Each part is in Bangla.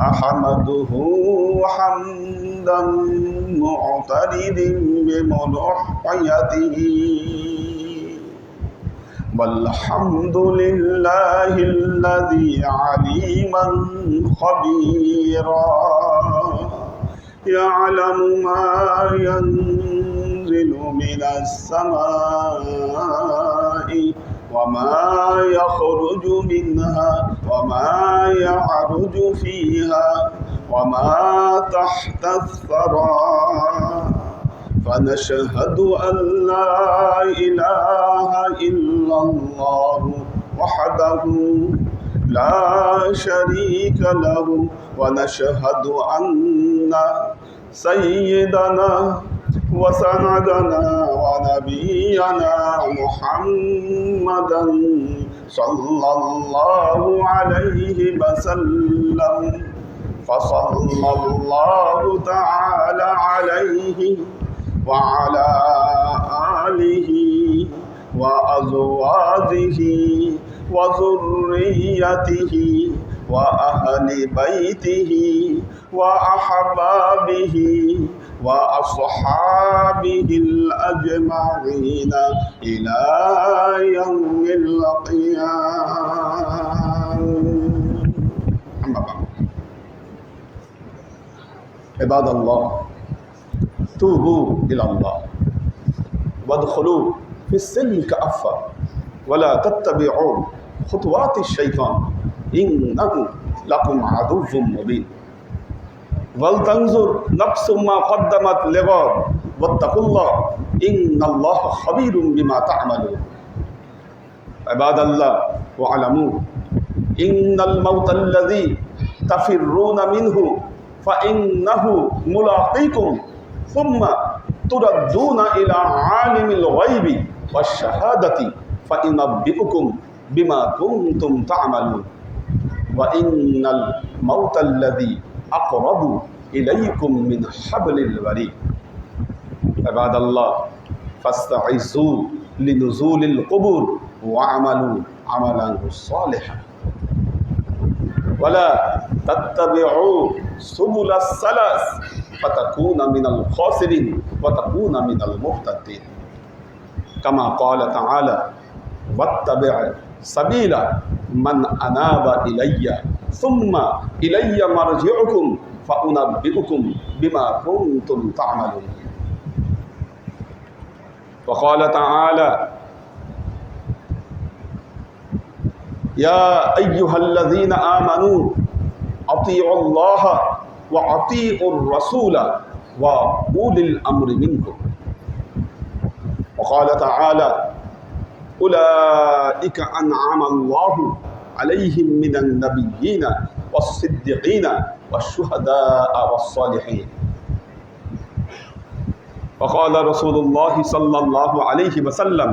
أحمده حمدا معترض بملحيته والحمد لله الذي عليما خبيرا. يعلم ما ينزل من السماء وما يخرج منها وما يعرج فيها وما تحت الثرى. فنشهد أن لا إله إلا الله وحده لا شريك له. ونشهد أن سيدنا وسندنا ونبينا محمدا صلى الله عليه وسلم. فصلى الله تعالى عليه وعلى آله وأزواجه وذريته وأهل بيته وأحبابه وأصحابه الأجمعين إلى يوم القيامة. عباد الله توبوا إلى الله. وادخلوا في السلم كأفة ولا تتبعوا خطوات الشيطان. إنه لكم عدو مبين. ولتنظر نفس ما قدمت لغد واتقوا الله إن الله خبير بما تعملون. عباد الله واعلموا إن الموت الذي تفرون منه فإنه ملاقيكم ثم تردون إلى عالم الغيب والشهادة فينبئكم بما كنتم تعملون. وإن الموت الذي أقرب إليكم من حبل الوريد. عباد الله فاستعزوا لنزول القبور واعملوا عملا صالحا. ولا تتبعوا سبل السلس فتكون من الخاسرين وتكون من المهتدين. كما قال تعالى واتبع سبيل من أناب إلي ثم إلي مرجعكم فأنبئكم بما كنتم تعملون. وقال تعالى يا أيها الذين آمنوا أطيعوا الله وأطيعوا الرسول وأولي الأمر منكم. وقال تعالى أولئك أنعم الله عليهم من النبيين والصديقين والشهداء والصالحين. وقال رسول الله صلى الله عليه وسلم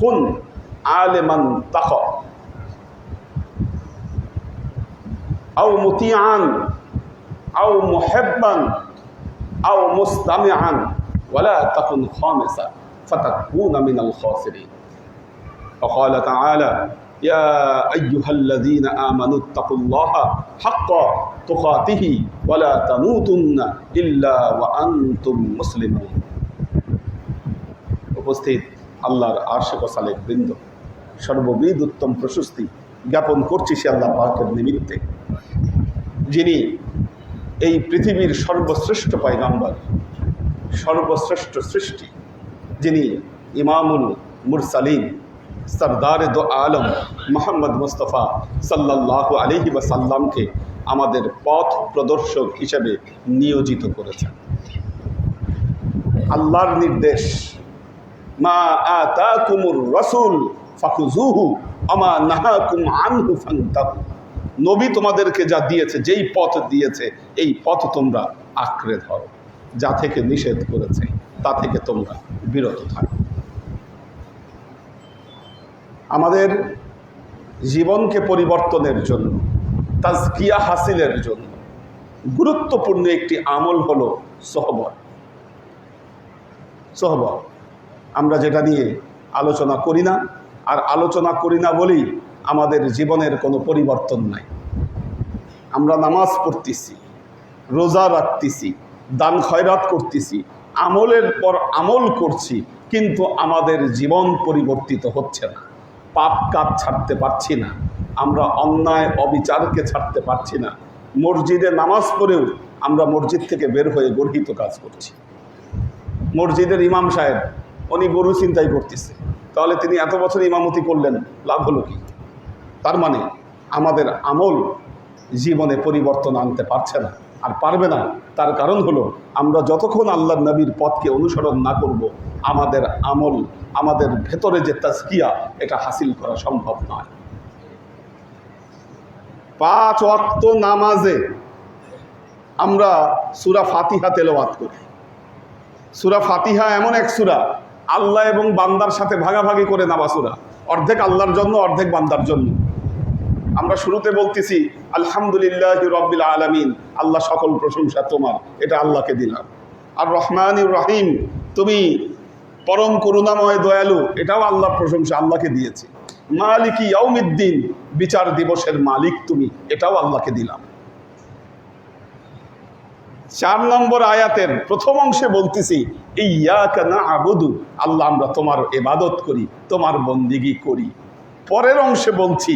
كن عالما تقى أو مطيعا أو محبا أو مستمعا ولا تكن خامسا. فتكون من الخاسرين وقال تعالى يا أيها الذين آمنوا اتقوا الله حق تقاته ولا تموتن إلا وأنتم مسلمون উপস্থিত আল্লাহর আশেক সালেক বৃন্দ সর্ববিদ উত্তম প্রশস্তি জ্ঞাপন করছি সে আল্লাহ পাকের নিমিত্তে যিনি এই পৃথিবীর সর্বশ্রেষ্ঠ পায়গাম্বার সর্বশ্রেষ্ঠ সৃষ্টি যিনি ইমামুল মুরসালিন, সরদার দো আলম মোহাম্মদ মুস্তফা সাল্লাহ আলহি সাল্লামকে আমাদের পথ প্রদর্শক হিসেবে নিয়োজিত করেছেন। আল্লাহর নির্দেশ, মা আতাকুমুর রসুল ফাকুজুহু আমা নাহাকুম আনহু ফান্তাহু। নবী তোমাদেরকে যা দিয়েছে, যেই পথ দিয়েছে, এই পথ তোমরা আঁকড়ে ধরো, যা থেকে নিষেধ করেছে। তা থেকে তোমরা বিরত থাকো। আমাদের জীবনকে পরিবর্তনের জন্য, তাজকিয়া হাসিলের জন্য গুরুত্বপূর্ণ একটি আমল হলো সহবত। সহবত, আমরা যেটা নিয়ে আলোচনা করি না, আর আলোচনা করি না বলেই আমাদের জীবনের কোনো পরিবর্তন নাই। আমরা নামাজ পড়তেছি, রোজা রাখতেছি, দান খয়রাত করতেছি আমলের পর আমল করছি, কিন্তু আমাদের জীবন পরিবর্তিত হচ্ছে না। পাপ কাজ ছাড়তে পারছি না। আমরা অন্যায়, অবিচারকে ছাড়তে পারছি না। মসজিদে নামাজ পড়েও আমরা মসজিদ থেকে বের হয়ে গর্হিত কাজ করছি। মসজিদের ইমাম সাহেব, উনি গরু চিন্তাই করতেছে। তাহলে তিনি এত বছর ইমামতি করলেন, লাভ হলো কি? তার মানে আমাদের আমল জীবনে পরিবর্তন আনতে পারছে না। আর পারবে না। তার কারণ হলো, আমরা যতক্ষণ আল্লাহ নবীর পথকে অনুসরণ না করব, আমাদের আমল, আমাদের ভেতরে যে তাজকিয়া, এটা হাসিল করা সম্ভব নয়। পাঁচ ওয়াক্ত নামাজে আমরা সুরা ফাতিহা তেলাওয়াত করি। সুরা ফাতিহা এমন এক সুরা, আল্লাহ এবং বান্দার সাথে ভাগাভাগি করে নেওয়া সুরা। অর্ধেক আল্লাহর জন্য, অর্ধেক বান্দার জন্য। আমরা শুরুতে বলতেছি, আলহামদুলিল্লাহ রব্বিল আলমিন, আল্লাহ সকল প্রশংসা তোমার, এটা আল্লাহকে দিলাম। আর রহমান রাহিম, তুমি পরম করুণাময় দয়ালু, এটাও আল্লাহ প্রশংসা আল্লাহকে দিয়েছি। মালিকি ইয়াউমিদ্দিন, বিচার দিবসের মালিক তুমি, এটাও আল্লাহকে দিলাম। চার নম্বর আয়াতের প্রথম অংশে বলতেছি এই ইয়াকানা আবুদু আল্লাহ আমরা তোমার এবাদত করি, তোমার বন্দিগি করি। পরের অংশে বলছি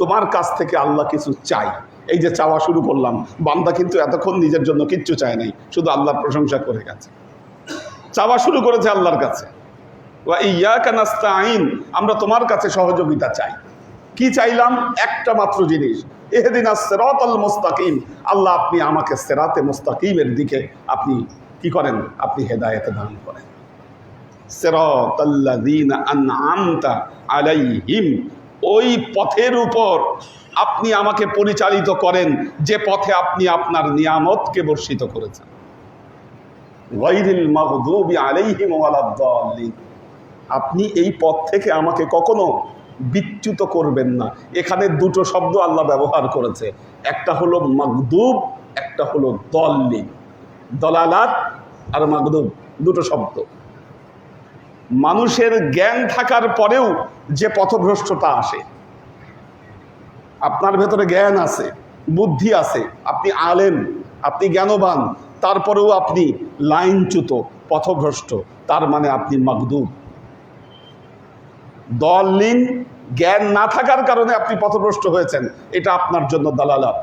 তোমার কাছ থেকে আল্লাহ কিছু চাই। এই যে চাওয়া শুরু করলাম, বান্দা কিন্তু এতক্ষণ নিজের জন্য কিচ্ছু চায় নাই, শুধু আল্লাহর প্রশংসা করে গেছে। চাওয়া শুরু করেছে আল্লাহর কাছে। আমরা তোমার কাছে সহযোগিতা চাই। কি চাইলাম? একটা মাত্র জিনিস এহেদিনা সেরাত আল মোস্তাকিম আল্লাহ আপনি আমাকে সেরাতে মোস্তাকিমের দিকে আপনি কি করেন? আপনি হেদায়েতে দান করেন। আলাইহিম। ওই পথের উপর আপনি আমাকে পরিচালিত করেন, যে পথে আপনি আপনার নিয়ামতকে বর্ষিত করেছেন। আপনি এই পথ থেকে আমাকে কখনো বিচ্যুত করবেন না। এখানে দুটো শব্দ আল্লাহ ব্যবহার করেছে। একটা হলো মাগদুব, একটা হলো দল্লিন। দলালাত আর মাগদুব, দুটো শব্দ। মানুষের জ্ঞান থাকার পরেও যে পথভ্রষ্টতা আসে। আপনার ভেতরে জ্ঞান আছে, বুদ্ধি আছে, আপনি আলেম, আপনি জ্ঞানবান, তারপরেও আপনি লাইনচ্যুত, পথভ্রষ্ট, তার মানে আপনি মাগদুব দলিন জ্ঞান না থাকার কারণে আপনি পথভ্রষ্ট হয়েছেন, এটা আপনার জন্য দালালাত।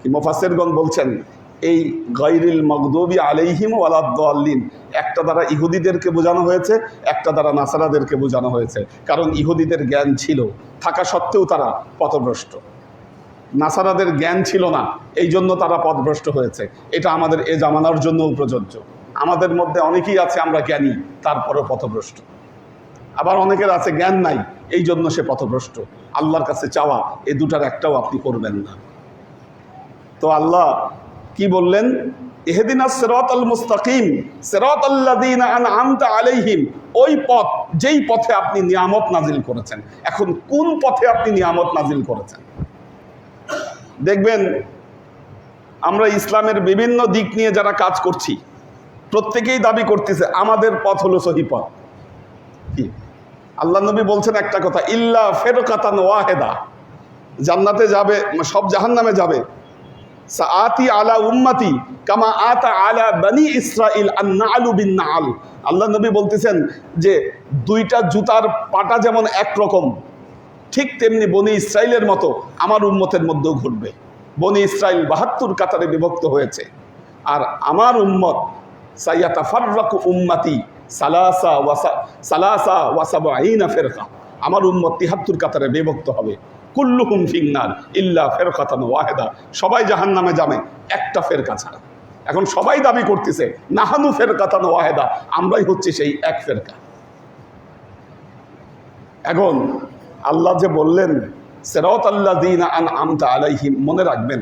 কি মোফাসেরগণ বলছেন এই গৈরিল মগদবি আলাইহিম ওয়ালাদ্দিন একটা দ্বারা ইহুদিদেরকে বোঝানো হয়েছে, একটা দ্বারা নাসারাদেরকে বোঝানো হয়েছে। কারণ ইহুদিদের জ্ঞান ছিল, থাকা সত্ত্বেও তারা পথভ্রষ্ট। নাসারাদের জ্ঞান ছিল না, এই জন্য তারা পথভ্রষ্ট হয়েছে। এটা আমাদের এ জামানার জন্যও প্রযোজ্য। আমাদের মধ্যে অনেকেই আছে আমরা জ্ঞানী, তারপরও পথভ্রষ্ট। আবার অনেকের আছে জ্ঞান নাই, এই জন্য সে পথভ্রষ্ট। আল্লাহর কাছে চাওয়া এই দুটার একটাও আপনি করবেন না। তো আল্লাহ কি বললেন? এহেদিনা সেরত আল মুস্তাকিম সেরত আল্লাদিন আলাইহিম। ওই পথ, যেই পথে আপনি নিয়ামত নাজিল করেছেন। এখন কোন পথে আপনি নিয়ামত নাজিল করেছেন? দেখবেন, আমরা ইসলামের বিভিন্ন দিক নিয়ে যারা কাজ করছি, প্রত্যেকেই দাবি করতেছে, আমাদের পথ হলো সহি পথ। আল্লাহ নবী বলছেন একটা কথা, ইল্লা ফেরকাতান ওয়াহেদা। জান্নাতে যাবে, সব জাহান নামে যাবে। আতি আলা উম্মাতি কামা আতা আলা বানি ইসরাইল আন্নাআলু বিন নাআল। আল্লাহ নবী বলতেছেন যে দুইটা জুতার পাটা যেমন একরকম, ঠিক তেমনি বনি ইসরাইলের মতো আমার উম্মতের মধ্যেও ঘটবে। বনি ইসরাইল বাহাত্তর কাতারে বিভক্ত হয়েছে। আর আমার উম্মত সাইয়াতা ফার্রাকু উম্মাতি সালাসা ওয়াসা সালাসা ওয়াসাবা আইনা ফেরকা। আমার উম্মত তিহাত্তর কাতারে বিভক্ত হবে। কুল্লুহুম ফিন্নার, ইল্লা ফেরকাতান ওয়াহেদা। সবাই জাহান নামে যাবে, একটা ফেরকা ছাড়া। এখন সবাই দাবি করতেছে, নাহানু ফেরকাতান ওয়াহেদা, আমরাই হচ্ছে সেই এক ফেরকা। এখন আল্লাহ যে বললেন সেরত আল্লাহ দিন আন আমতা আলাইহিম মনে রাখবেন,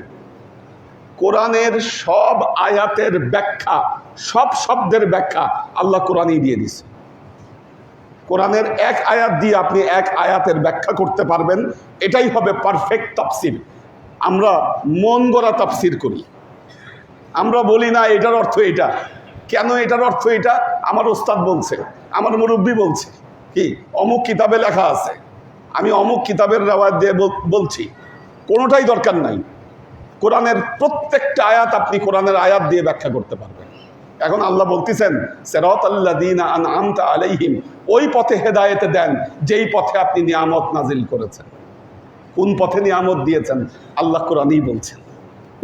কোরআনের সব আয়াতের ব্যাখ্যা, সব শব্দের ব্যাখ্যা আল্লাহ কোরআনই দিয়ে দিছে কোরআনের এক আয়াত দিয়ে আপনি এক আয়াতের ব্যাখ্যা করতে পারবেন। এটাই হবে পারফেক্ট তাফসির। আমরা মন গড়া তাফসির করি। আমরা বলি, না, এটার অর্থ এটা। কেন এটার অর্থ এটা? আমার ওস্তাদ বলছে, আমার মুরব্বী বলছে, কি, অমুক কিতাবে লেখা আছে। আমি অমুক কিতাবের রেওয়াজ দিয়ে বলছি, কোনোটাই দরকার নাই। কোরআনের প্রত্যেকটা আয়াত আপনি কোরআনের আয়াত দিয়ে ব্যাখ্যা করতে পারবেন। এখন আল্লাহ বলতেছেন সেরত আল্লাহ দিন আমতা আলাইহিম ওই পথে হেদায়েতে দেন যেই পথে আপনি নিয়ামত নাজিল করেছেন। কোন পথে নিয়ামত দিয়েছেন? আল্লাহ কোরআনই বলছেন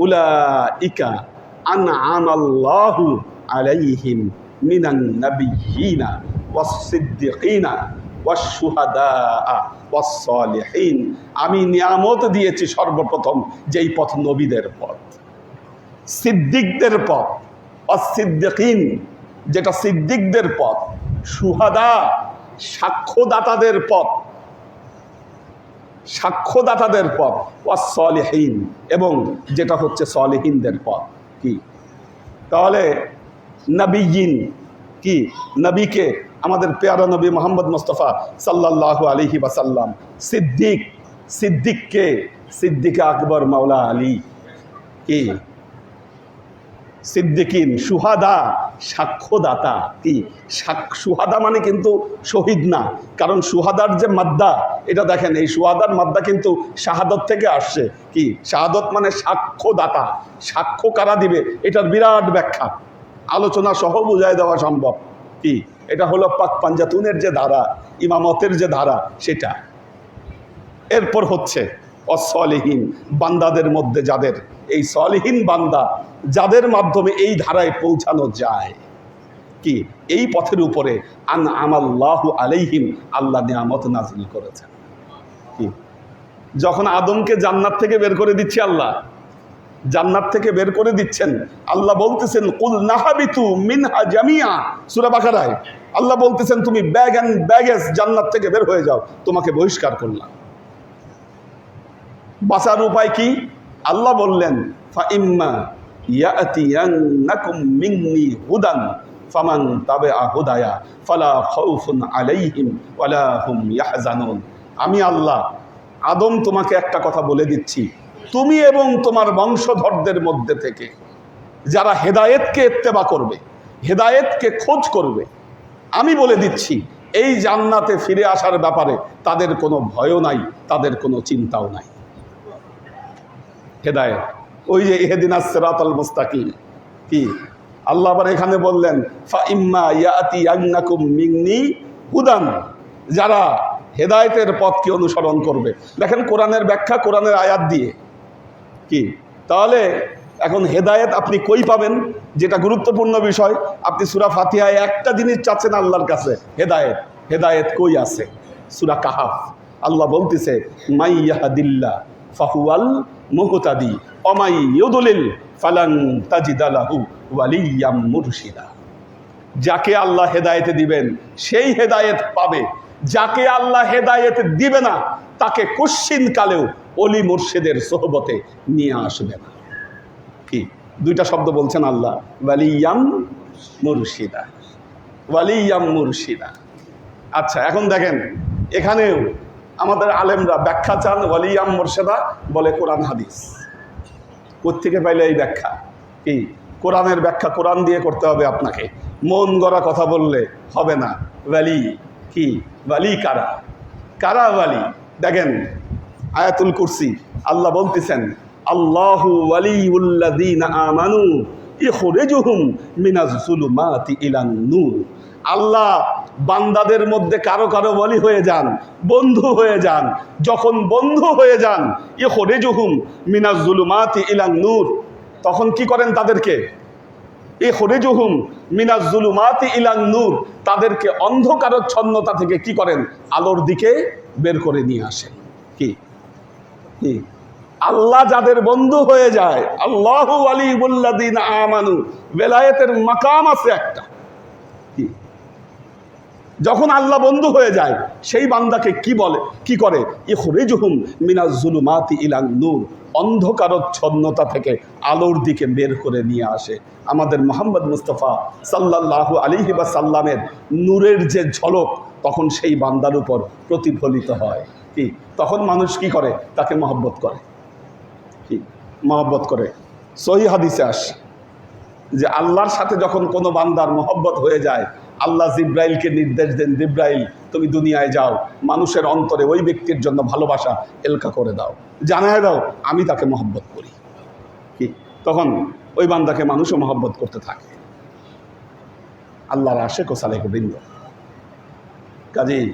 উলা ইকা আন আমাল্লাহু আলাইহিম মিনান নাবিয়িনা ওয়াস-সিদ্দিকিনা ওয়াস-শুহাদা ওয়াস-সালিহিন আমি নিয়ামত দিয়েছি সর্বপ্রথম যেই পথ নবীদের পথ, সিদ্দিকদের পথ। অসিদ্দিকিন, যেটা সিদ্দিকদের পথ, সুহাদা, সাক্ষ্যদাতাদের পথ সাক্ষ্যদাতাদের পথ অসলিহীন এবং যেটা হচ্ছে সলিহীনদের পথ, কি? তাহলে নবীন কি? নবীকে আমাদের পেয়ারা নবী মোহাম্মদ মুস্তফা সাল্লাহ আলহি বাসাল্লাম সিদ্দিক, সিদ্দিককে, সিদ্দিক আকবর মাওলা আলী, কি? সিদ্দিকিন, সুহাদা, সাক্ষ্যদাতা। কি? সুহাদা মানে কিন্তু শহীদ না। কারণ সুহাদার যে মাদ্দা, এটা দেখেন, এই সুহাদার মাদ্দা কিন্তু শাহাদত থেকে আসছে। কি? শাহাদত মানে সাক্ষ্যদাতা। সাক্ষ্য কারা দিবে? এটার বিরাট ব্যাখ্যা। আলোচনা সহ বুঝায় দেওয়া সম্ভব। কি? এটা হলো পাক পাঞ্জাতুনের যে ধারা, ইমামতের যে ধারা, সেটা। এরপর হচ্ছে, অসলিহীন, বান্দাদের মধ্যে যাদের। এই সলিহীন বান্দা যাদের মাধ্যমে এই ধারায় পৌঁছানো যায়। কি? এই পথের উপরে আন আমাল্লাহু আলাইহিম আল্লাহ নিয়ামত নাজিল করেছেন। কি? যখন আদমকে জান্নাত থেকে বের করে দিচ্ছে আল্লাহ, জান্নাত থেকে বের করে দিচ্ছেন, আল্লাহ বলতেছেন, কুল নাহাবিতু মিনহা জামিয়া। সূরা বাকারায়। আল্লাহ বলতেছেন, তুমি ব্যাগ অ্যান্ড ব্যাগেজ জান্নাত থেকে বের হয়ে যাও, তোমাকে বহিষ্কার করলাম। বাঁচার উপায় কি? আল্লাহ বললেন ফাইম্মা ইয়াতিয়ান্নাকুম মিন্নি হুদান ফামান তাবিআ হুদায়া, ফালা খাউফুন আলাইহিম ওয়ালা হুম ইয়াহজানুন। আমি আল্লাহ, আদম তোমাকে একটা কথা বলে দিচ্ছি। তুমি এবং তোমার বংশধরদের মধ্যে থেকে, যারা হেদায়েতকে ইত্তেবা করবে, হেদায়েতকে খোঁজ করবে, আমি বলে দিচ্ছি, এই জান্নাতে ফিরে আসার ব্যাপারে তাদের কোনো ভয়ও নাই, তাদের কোনো চিন্তাও নাই। হেদায়েত। ওই যে এহেদিন আসরাতাল মুস্তাকিম। কি? আল্লাহ আবার এখানে বললেন ফা ইম্মা ইয়াতি আন্নাকুম মিন্নি হুদান। যারা হেদায়েতের পথকে অনুসরণ করবে। দেখেন কোরআনের ব্যাখ্যা, কোরআনের আয়াত দিয়ে। কি? তাহলে এখন হেদায়েত আপনি কই পাবেন? যেটা গুরুত্বপূর্ণ বিষয়, আপনি সুরা ফাতিহায় একটা জিনিস চাচ্ছেন আল্লাহর কাছে, হেদায়েত। হেদায়েত কই আছে? সুরা কাহাফ। আল্লাহ বলতেছে, মাই ইয়াহাদিল্লা ফাহুয়াল মুহতাদি, অমাই ইউদুলিল ফালান তাজিদালাহু ওয়ালিয়াম মুরশিদা। যাকে আল্লাহ হেদায়েতে দিবেন, সেই হেদায়েত পাবে। যাকে আল্লাহ হেদায়েত দিবে না, তাকে কুশ্চিন কালেও অলি মুর্শিদের সোহবতে নিয়ে আসবে না। কি? দুইটা শব্দ বলছেন আল্লাহ। ওয়ালিয়াম মুর্শিদা। ওয়ালিয়াম মুর্শিদা। আচ্ছা এখন দেখেন, এখানেও আমাদের আলেমরা ব্যাখ্যা চান ওয়ালিয়াম মুর্শিদা বলে কোরআন হাদিস। কোত্থেকে পাইলে এই ব্যাখ্যা? কি? কোরআনের ব্যাখ্যা কোরআন দিয়ে করতে হবে আপনাকে। মন গড়া কথা বললে হবে না। ওয়ালি, কি? ওয়ালি কারা? কারা ওয়ালি? দেখেন, আয়াতুল কুরসি, আল্লাহ বলতেছেন, আল্লাহু আমানু ইখরিজুহুম মিনাজ যুলুমাতি ইলান নূর। আল্লাহ বান্দাদের মধ্যে কারও কারও বলি হয়ে যান, বন্ধু হয়ে যান, যখন বন্ধু হয়ে যান, ইখরিজুহুম মিনাজ যুলুমাতি ইলান নূর, তখন কি করেন তাদেরকে? এ হরিজুহুম মিনাজ জুলুমাতি ইলান নূর, তাদেরকে অন্ধকারচ্ছন্নতা থেকে কি করেন? আলোর দিকে বের করে নিয়ে আসেন। কি? কি? আল্লাহ যাদের বন্ধু হয়ে যায়, আল্লাহ আলী আমানু বেলায়েতের মাকাম আছে একটা। যখন আল্লাহ বন্ধু হয়ে যায়, সেই বান্দাকে কি বলে? কি করে? ইখরিজুহুম মিনাজ জুলুমাতি ইলান নূর। অন্ধকারচ্ছন্নতা থেকে আলোর দিকে বের করে নিয়ে আসে। আমাদের মোহাম্মদ মুস্তফা সাল্লাল্লাহু আলিহি বা সাল্লামের নূরের যে ঝলক, তখন সেই বান্দার উপর প্রতিফলিত হয়। কি? তখন মানুষ কি করে? তাকে মহব্বত করে। কি? মহব্বত করে। সহি হাদিসে আসে যে আল্লাহর সাথে যখন কোনো বান্দার মহব্বত হয়ে যায় আল্লাহ জিব্রাইলকে নির্দেশ দেন, জিব্রাইল, তুমি দুনিয়ায় যাও। মানুষের অন্তরে ওই ব্যক্তির জন্য ভালোবাসা এলকা করে দাও। জানায় দাও, আমি তাকে মহব্বত করি। কি? তখন ওই বান্দাকে মানুষও মহব্বত করতে থাকে। আল্লাহর আশেক ও বৃন্দ। কাজেই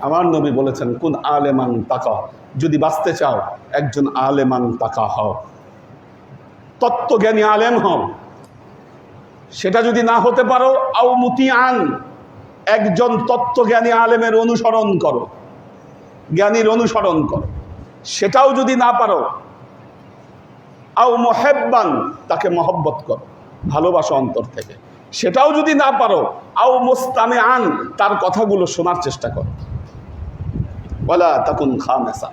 আমার নবী বলেছেন, কোন আলেমান তাকা, যদি বাঁচতে চাও, একজন আলেমান তাকা হও। তত্ত্বজ্ঞানী আলেম হও। সেটা যদি না হতে পারো, আও মুতি আন একজন তত্ত্বজ্ঞানী আলেমের অনুসরণ করো। জ্ঞানীর অনুসরণ করো। সেটাও যদি না পারো, আও মহেব্বান, তাকে মহব্বত করো, ভালোবাসা অন্তর থেকে। সেটাও যদি না পারো, আও মোস্তামে আন তার কথাগুলো শোনার চেষ্টা করো। বলা তখন খামেসা,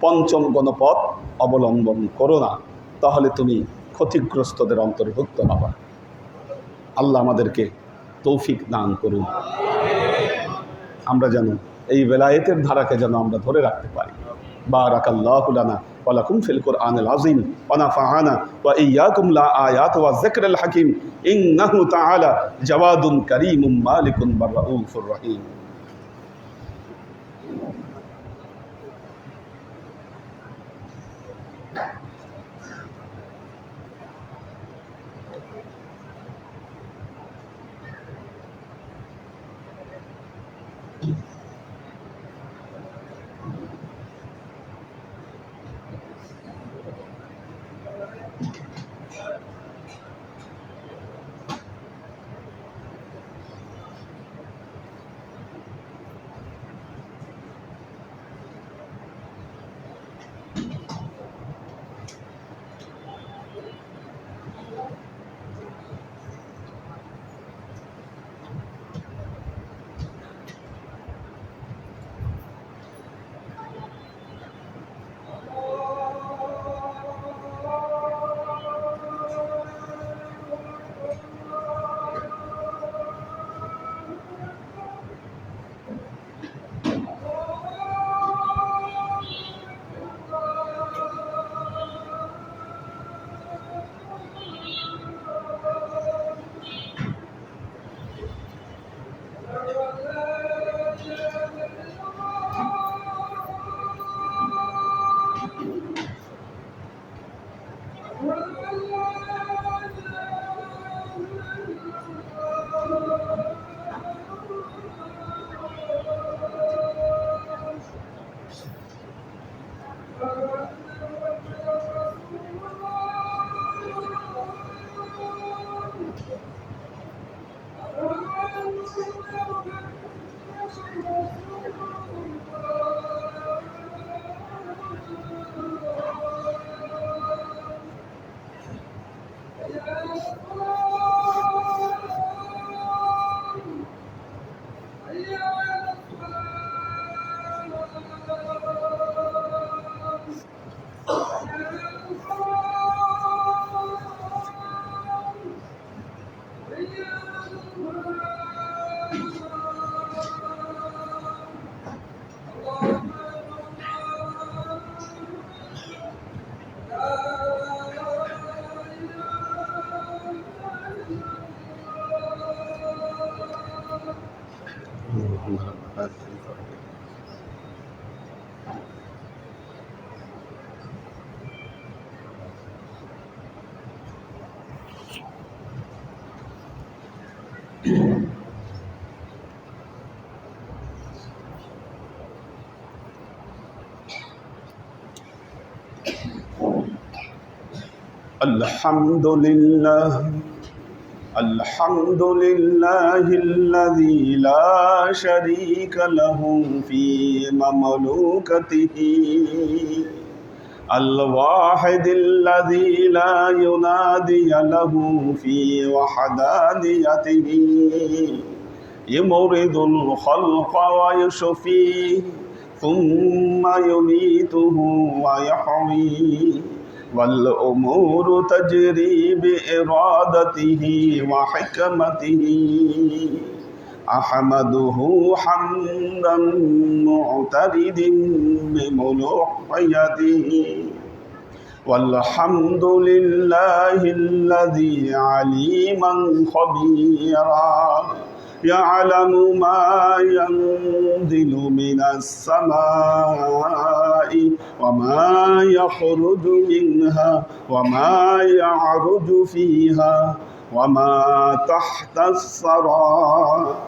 পঞ্চম গণপথ অবলম্বন করো না, তাহলে তুমি ক্ষতিগ্রস্তদের অন্তর্ভুক্ত হবা। আল্লাহ আমাদেরকে তৌফিক দান করুন আমরা যেন এই বেলায়েতের ধারাকে যেন আমরা ধরে রাখতে পারি بارك الله لنا ولكم في القرآن العظيم ونفعنا وإياكم لا آيات والذكر الحكيم إنه تعالى جواد كريم مالك بالرؤوف الرحيم الحمد لله الحمد لله الذي لا شريك له في مملوكته الواحد الذي لا ينادي له في وحدانيته. يمرض الخلق ويشفيه ثم يميته ويحويه والأمور تجري بإرادته وحكمته. أحمده حمدا معترد بملوحيته. والحمد لله الذي عليما خبيرا. يعلم ما ينزل من السماء وما يخرج منها وما يعرج فيها وما تحت الثرى.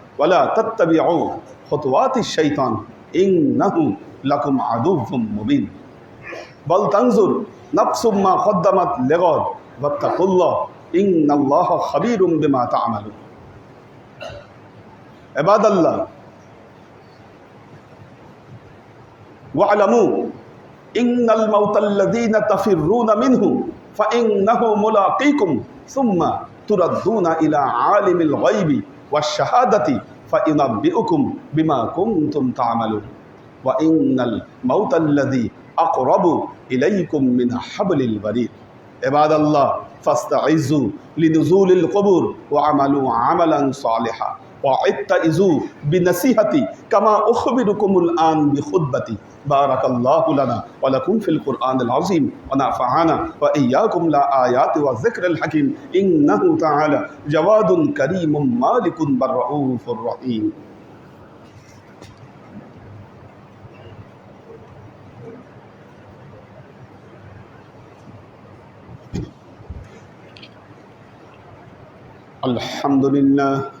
ولا تتبعوا خطوات الشيطان انه لكم عدو مبين. بل تنظر نفس ما قدمت لغد واتقوا الله إن الله خبير بما تعملون. عباد الله واعلموا إن الموت الذين تفرون منه فإنه ملاقيكم ثم تردون إلى عالم الغيب والشهادة فينبئكم بما كنتم تعملون وإن الموت الذي أقرب إليكم من حبل الوريد عباد الله فاستعزوا لنزول القبور وعملوا عملا صالحا واتئذوا بنصيحتي كما أخبركم الآن بخطبتي بارك الله لنا ولكم في القرآن العظيم ونفعنا وإياكم لا آيات والذكر الحكيم إنه تعالى جواد كريم مالك بالرؤوف الرحيم الحمد لله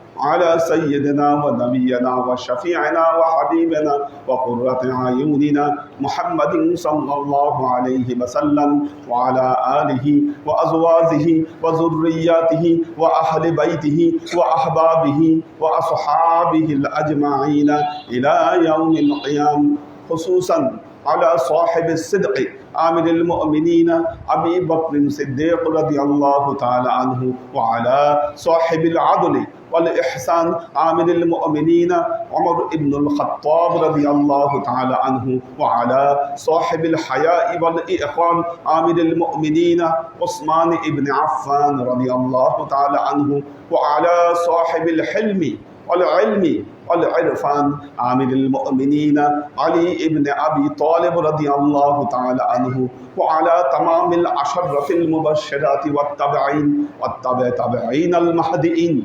على سيدنا ونبينا وشفيعنا وحبيبنا وقرة أعيننا محمد صلى الله عليه وسلم وعلى آله وأزواجه وذرياته وأهل بيته وأحبابه وأصحابه الأجمعين إلى يوم القيامة خصوصا على صاحب الصدق عامل المؤمنين أبي بكر الصديق رضي الله تعالى عنه وعلى صاحب العدل والإحسان عامل المؤمنين عمر بن الخطاب رضي الله تعالى عنه وعلى صاحب الحياء والإخوان عامل المؤمنين عثمان بن عفان رضي الله تعالى عنه وعلى صاحب الحلم والعلم والعرفان عامل المؤمنين علي ابن أبي طالب رضي الله تعالى عنه وعلى تمام العشرة المبشرات والتابعين والتابع تابعين المهدئين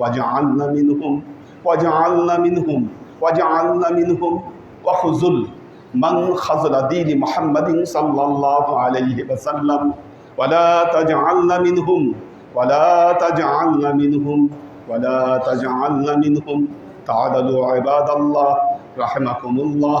واجعلنا منهم واجعلنا منهم واجعلنا منهم. وخذل من خذل دين محمد صلى الله عليه وسلم. ولا تجعلنا منهم ولا تجعلنا منهم ولا تجعلنا منهم. تعالوا عباد الله رحمكم الله.